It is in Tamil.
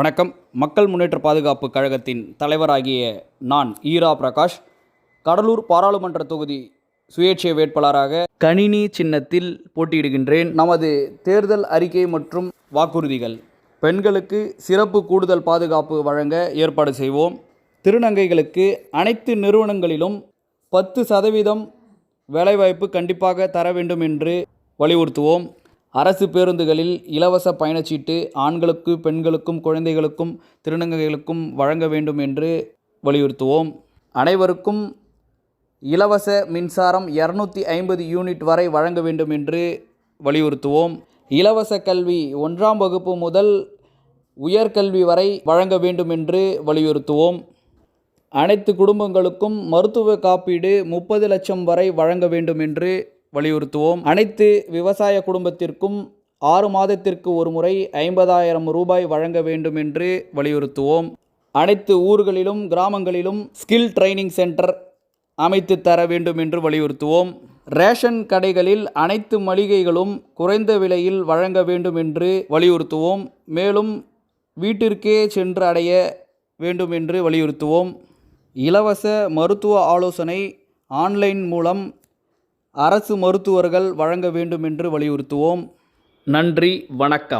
வணக்கம். மக்கள் முன்னேற்ற பாதுகாப்பு கழகத்தின் தலைவராகிய நான் ஈரா பிரகாஷ். கடலூர் பாராளுமன்ற தொகுதி சுயேட்சை வேட்பாளராக கணினி சின்னத்தில் போட்டியிடுகின்றேன். நமது தேர்தல் அறிக்கை மற்றும் வாக்குறுதிகள். பெண்களுக்கு சிறப்பு கூடுதல் பாதுகாப்பு வழங்க ஏற்பாடு செய்வோம். திருநங்கைகளுக்கு அனைத்து நிறுவனங்களிலும் பத்து சதவீதம் வேலைவாய்ப்பு கண்டிப்பாக தர வேண்டும் என்று வலியுறுத்துவோம். அரசு பேருந்துகளில் இலவச பயணச்சீட்டு ஆண்களுக்கு பெண்களுக்கும் குழந்தைகளுக்கும் திருநங்கைகளுக்கும் வழங்க வேண்டும் என்று வலியுறுத்துவோம். அனைவருக்கும் இலவச மின்சாரம் இரநூத்தி ஐம்பது யூனிட் வரை வழங்க வேண்டும் என்று வலியுறுத்துவோம். இலவச கல்வி ஒன்றாம் வகுப்பு முதல் உயர்கல்வி வரை வழங்க வேண்டும் என்று வலியுறுத்துவோம். அனைத்து குடும்பங்களுக்கும் மருத்துவ காப்பீடு முப்பது லட்சம் வரை வழங்க வேண்டும் என்று வலியுறுத்துவோம். அனைத்து விவசாய குடும்பத்திற்கும் ஆறு மாதத்திற்கு ஒரு முறை ஐம்பதாயிரம் ரூபாய் வழங்க வேண்டும் என்று வலியுறுத்துவோம். அனைத்து ஊர்களிலும் கிராமங்களிலும் ஸ்கில் ட்ரைனிங் சென்டர் அமைத்து தர வேண்டும் என்று வலியுறுத்துவோம். ரேஷன் கடைகளில் அனைத்து மளிகைகளும் குறைந்த விலையில் வழங்க வேண்டும் என்று வலியுறுத்துவோம். மேலும் வீட்டிற்கே சென்று அடைய வேண்டும் என்று வலியுறுத்துவோம். இலவச மருத்துவ ஆலோசனை ஆன்லைன் மூலம் அரசு மருத்துவர்கள் வழங்க வேண்டும் என்று வலியுறுத்துவோம். நன்றி வணக்கம்.